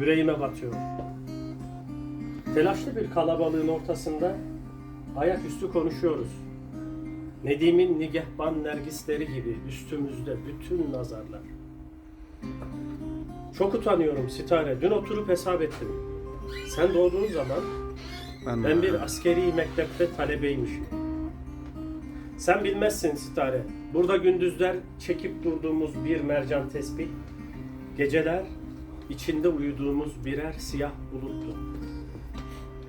Yüreğime batıyor. Telaşlı bir kalabalığın ortasında ayaküstü konuşuyoruz. Nedim'in nigehban nergisleri gibi üstümüzde bütün nazarlar. Çok utanıyorum Sitare. Dün oturup hesap ettim. Sen doğduğun zaman Ben, ben bir askeri mektepte talebeymişim. Sen bilmezsin Sitare. Burada gündüzler çekip durduğumuz bir mercan tespih, geceler içinde uyuduğumuz birer siyah buluttu.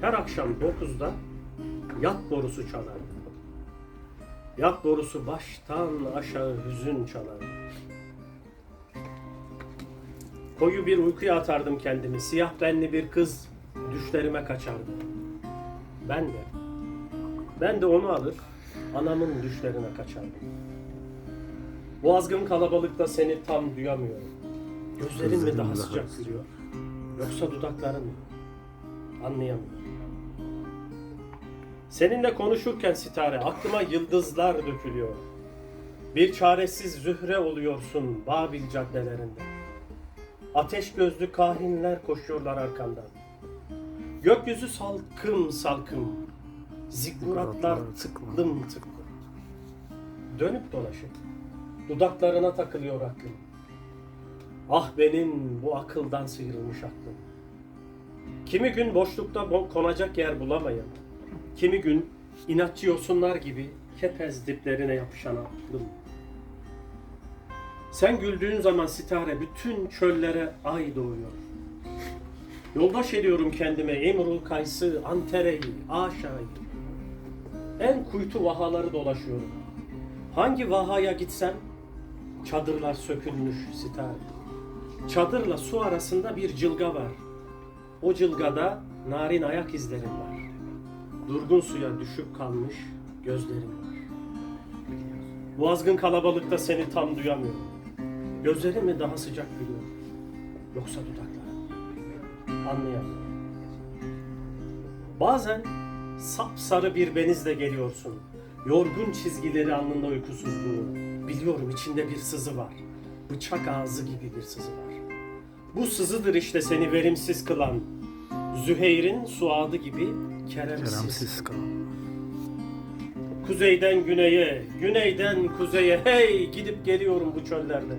Her akşam 9'da yat borusu çalardı. Yat borusu baştan aşağı hüzün çalardı. Koyu bir uykuya atardım kendimi. Siyah benli bir kız düşlerime kaçardı. Ben de. Ben de onu alır, anamın düşlerine kaçardım. Bu azgın kalabalıkta seni tam duyamıyorum. Gözlerin mi Gözlerim daha daha sıcak sıcak. gülüyor? Yoksa dudakların mı? Anlayamıyorum. Seninle konuşurken sitare aklıma yıldızlar dökülüyor. Bir çaresiz zühre oluyorsun Babil caddelerinde. Ateş gözlü kahinler koşuyorlar arkandan. Gökyüzü salkım salkım. Zikkuratlar tıklım tıklım. Dönüp dolaşıp dudaklarına takılıyor aklım. Ah benim bu akıldan sıyrılmış aklım. Kimi gün boşlukta bo- konacak yer bulamayan, kimi gün inatçı yosunlar gibi kepez diplerine yapışan aklım. Sen güldüğün zaman sitare bütün çöllere ay doğuyor. Yoldaş ediyorum kendime Emrul Kays'ı, Antere'yi, Aşa'yı. En kuytu vahaları dolaşıyorum. Hangi vahaya gitsem çadırlar sökülmüş sitare. Çadırla su arasında bir cılga var. O cılgada narin ayak izlerim var. Durgun suya düşüp kalmış gözlerim var. Bu azgın kalabalıkta seni tam duyamıyorum. Gözlerin mi daha sıcak biliyor? Yoksa dudakların? Anlayamıyorum. Bazen sapsarı bir benizle geliyorsun. Yorgun çizgileri alnında uykusuzluğu. Biliyorum içinde bir sızı var. Bıçak ağzı gibi bir sızı var. Bu sızıdır işte seni verimsiz kılan. Züheyr'in suadı gibi keremsiz. Keremsiz kalan. Kuzeyden güneye, güneyden kuzeye hey gidip geliyorum bu çöllerde.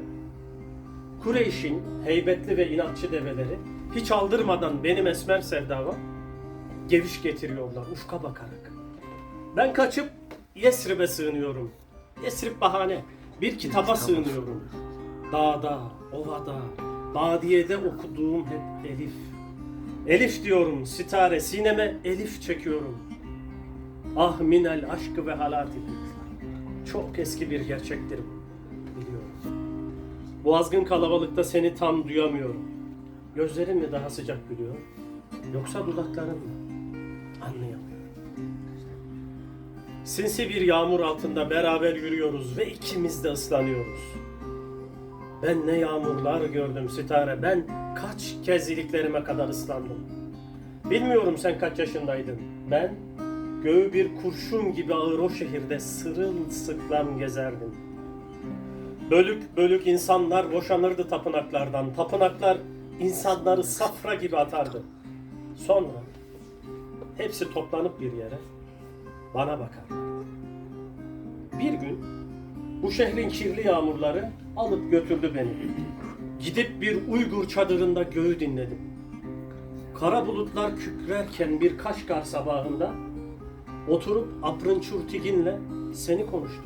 Kureyş'in heybetli ve inatçı develeri hiç aldırmadan benim esmer sevdama geviş getiriyorlar ufka bakarak. Ben kaçıp Yesrib'e sığınıyorum. Yesrib bahane. Bir kitaba sığınıyorum. Dağda, ovada, badiyede okuduğum hep Elif. Elif diyorum, sitare, sineme Elif çekiyorum. Ah minel aşkı ve halati. Çok eski bir gerçektir. Biliyorum. Bu azgın kalabalıkta seni tam duyamıyorum. Gözlerin mi daha sıcak gülüyor? Yoksa dudakların mı? Anlayamıyorum. Sinsi bir yağmur altında beraber yürüyoruz ve ikimiz de ıslanıyoruz. Ben ne yağmurlar gördüm sitare. Ben kaç kez iliklerime kadar ıslandım. Bilmiyorum sen kaç yaşındaydın. Ben göğü bir kurşun gibi ağır o şehirde sırılsıklam gezerdim. Bölük bölük insanlar boşanırdı tapınaklardan. Tapınaklar insanları safra gibi atardı. Sonra hepsi toplanıp bir yere bana bakar. Bir gün bu şehrin kirli yağmurları alıp götürdü beni. Gidip bir Uygur çadırında göğü dinledim. Kara bulutlar kükrerken bir Kaşgar sabahında oturup Aprın Çurtigin'le seni konuştum.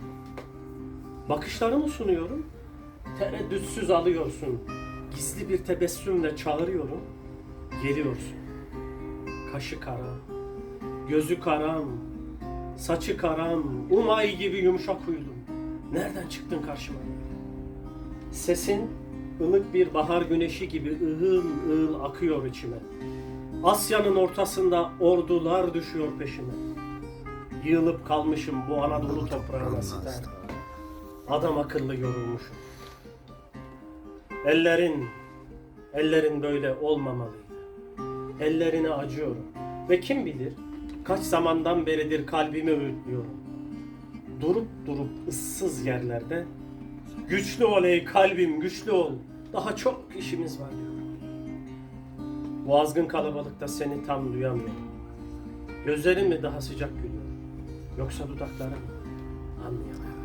Bakışlarımı sunuyorum, tereddütsüz alıyorsun. Gizli bir tebessümle çağırıyorum, geliyorsun. Kaşı kara, gözü karam, saçı karam, umay gibi yumuşak huylum. Nereden çıktın karşıma? Sesin ılık bir bahar güneşi gibi ığıl ığıl akıyor içime. Asya'nın ortasında ordular düşüyor peşime. Yığılıp kalmışım bu Anadolu toprağına sitem. Adam akıllı yorulmuşum. Ellerin, ellerin böyle olmamalıydı. Ellerine acıyorum. Ve kim bilir kaç zamandan beridir kalbimi öğütlüyorum. Durup durup ıssız yerlerde güçlü ol ey kalbim güçlü ol. Daha çok işimiz var diyorum. Bu azgın kalabalıkta seni tam duyamıyorum. Gözlerin mi daha sıcak gülüyor? Yoksa dudakların mı? Anlayamıyorum.